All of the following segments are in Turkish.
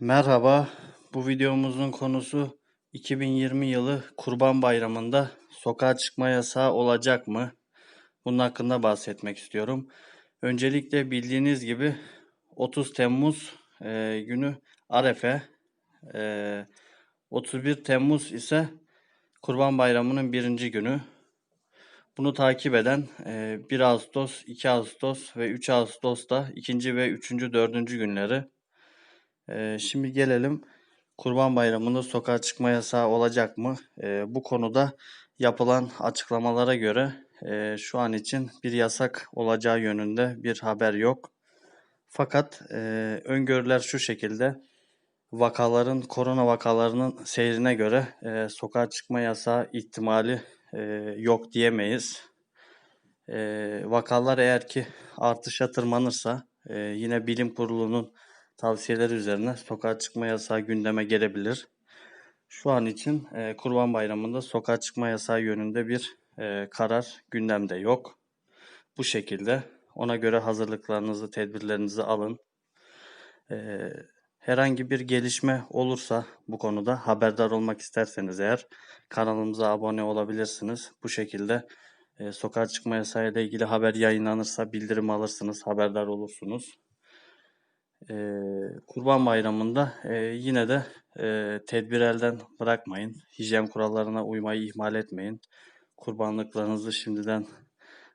Merhaba, bu videomuzun konusu 2020 yılı Kurban Bayramı'nda sokağa çıkma yasağı olacak mı? Bunun hakkında bahsetmek istiyorum. Öncelikle bildiğiniz gibi 30 Temmuz e, günü Arefe, e, 31 Temmuz ise Kurban Bayramı'nın birinci günü. Bunu takip eden e, 1 Ağustos, 2 Ağustos ve 3 Ağustos'ta ikinci ve üçüncü, dördüncü günleri. Ee, şimdi gelelim Kurban Bayramı'nda sokağa çıkma yasağı olacak mı? Ee, bu konuda yapılan açıklamalara göre e, şu an için bir yasak olacağı yönünde bir haber yok. Fakat e, öngörüler şu şekilde vakaların korona vakalarının seyrine göre e, sokağa çıkma yasağı ihtimali e, yok diyemeyiz. E, vakalar eğer ki artışa tırmanırsa e, yine bilim kurulunun tavsiyeleri üzerine sokağa çıkma yasağı gündeme gelebilir. Şu an için e, Kurban Bayramı'nda sokağa çıkma yasağı yönünde bir e, karar gündemde yok. Bu şekilde ona göre hazırlıklarınızı, tedbirlerinizi alın. E, herhangi bir gelişme olursa bu konuda haberdar olmak isterseniz eğer kanalımıza abone olabilirsiniz. Bu şekilde e, sokağa çıkma yasağı ile ilgili haber yayınlanırsa bildirim alırsınız, haberdar olursunuz. Ee, Kurban Bayramı'nda e, yine de e, tedbir elden bırakmayın. Hijyen kurallarına uymayı ihmal etmeyin. Kurbanlıklarınızı şimdiden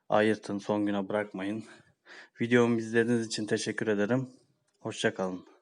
ayırtın, son güne bırakmayın. Videomu izlediğiniz için teşekkür ederim. Hoşçakalın.